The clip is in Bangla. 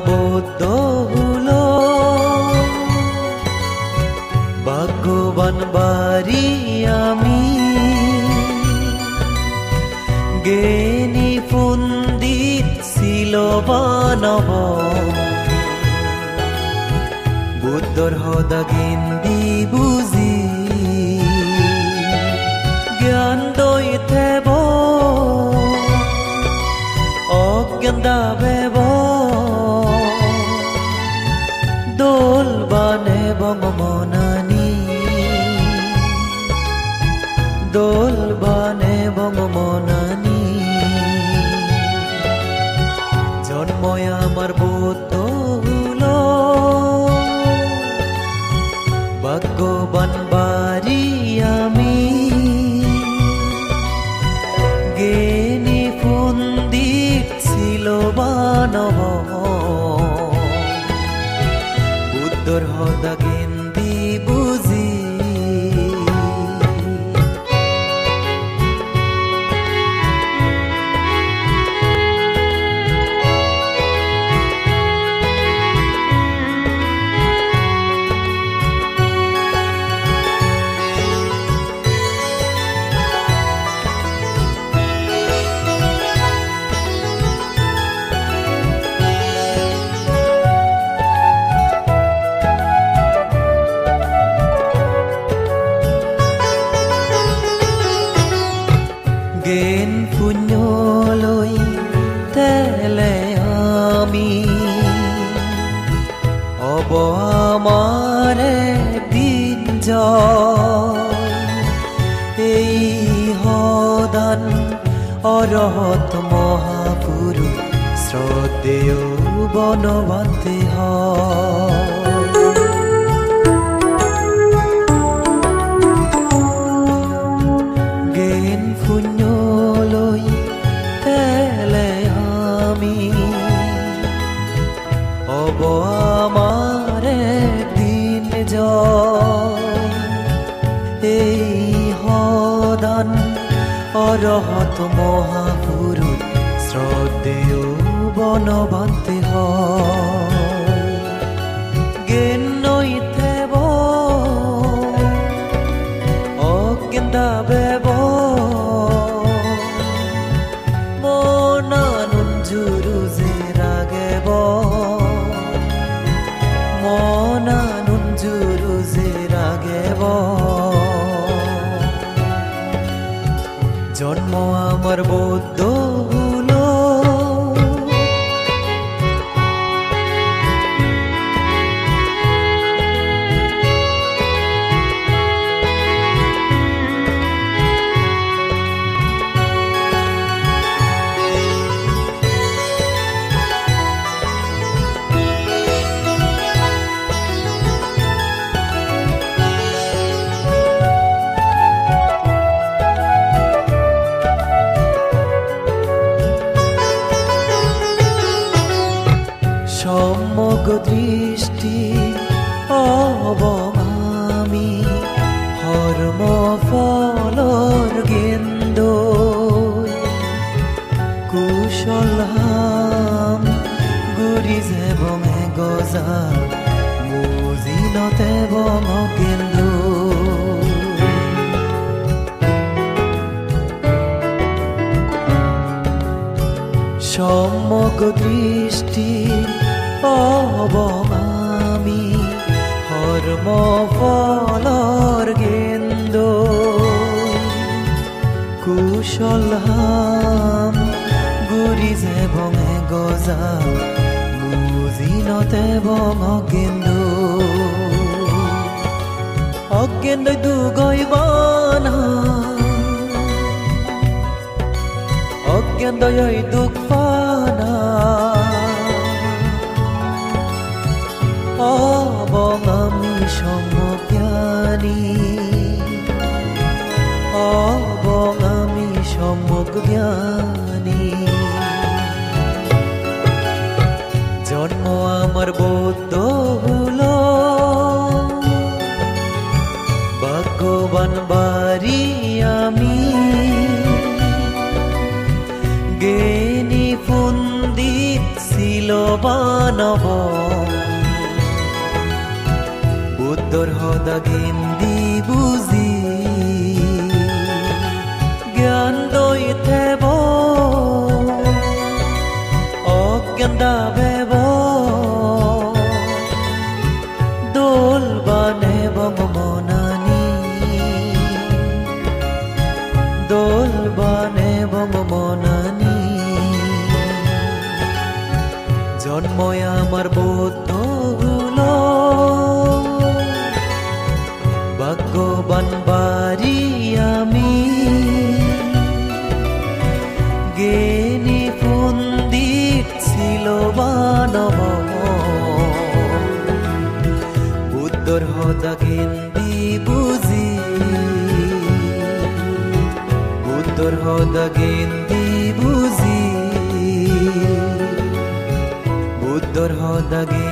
আমার হল ভাগ্যবান বাড়ি আমি। জ্ঞানী পণ্ডিত ছিল বানব বুদ্ধর হদা গিন্দি বানে বঙ্গমনানি। দোল বানে বঙ্গমনানি। জন্ময় আমার বোধ হলো। ভাগ্যবান আমি। জ্ঞানী পণ্ডিত ছিল বানব পুণ্যলৈ তেলে আমি অব আমার দিন। এই হদান অরহত মহাপুরু শ্রদ্ধেয় বনবান্তে হয় আমার দিন। এই সদান অৰহত মহাপুরু শ্রদ্ধেয় বনবান্তে হয় জ্ঞান নৈথেব বেব মনানুন জুরু যে আমার বৌদ্ধ মুজিনতে বং কেন্দ্র সমগ্র দৃষ্টি অবমামি হর্ম ফলর গেন্দ। কুশল হাম গুরি যে বঙে গজা মুজিনতে বঙ গেন্দ অজ্ঞেন্দ দুগৈ বানা অজ্ঞানদয় দুঃখ পানা অবং আমি সমজ্ঞানী অবং আমি সমজ্ঞানী জন্ম আমার বৌদ্ধ মানব। বুদ্ধর হদা গিন্দি বুজি জ্ঞান দই থেব। অজ্ঞান দাবেব দোল বানে বম জন্ময় আমার বৌদ্ধ হলো ভাগ্যবান বাড়ি আমি। হদা গেন্দি বুঝি। বুদ্ধর হদা গেন্দি বুদ্ধর হদা গেন্দি বুঝি